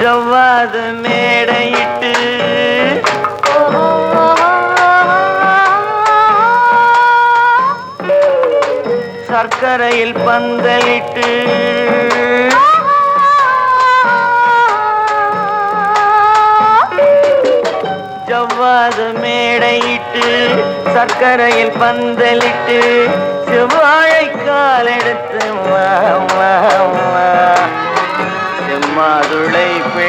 ஜவ்வாது மேடையிட்டு. சர்க்கரையில் பந்தலிட்டு. ஜவ்வாது மேடையிட்டு சர்க்கரையில் பந்தலிட்டு. செவ்வாழை காலெடுத்து மா வா,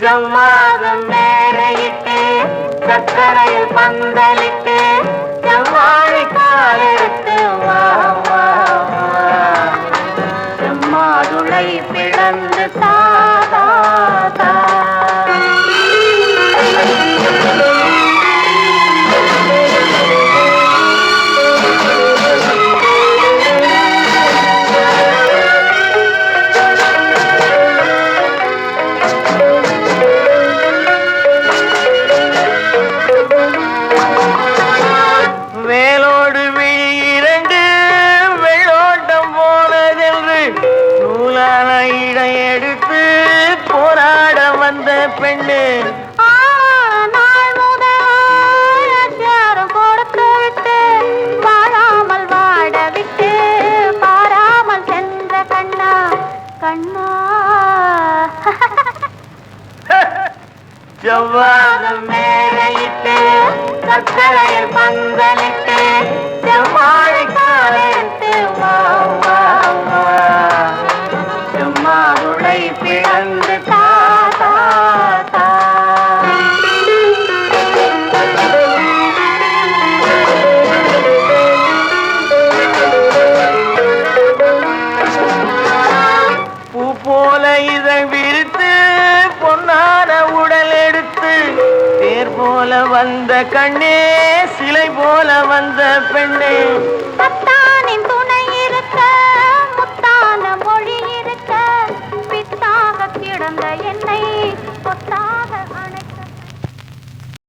ஜவ்வாதம் மேடையிட்டு சக்கரையில் பந்தலிட்டு செவ்வாழை காலிட்டு எடுத்து செம்மாதுளை பிளந்து தாதா நூலான இடை எடுத்து போராட வந்த பெண்ணு. ஆ, நாள் முதல் அச்சாரம் செம்மாதுளை பிறந்து தாத்தா பூ போல இதை விரித்து பொன்னார உடல் எடுத்து தேர் போல வந்த கண்ணே சிலை போல வந்த பெண்ணே. பத்தான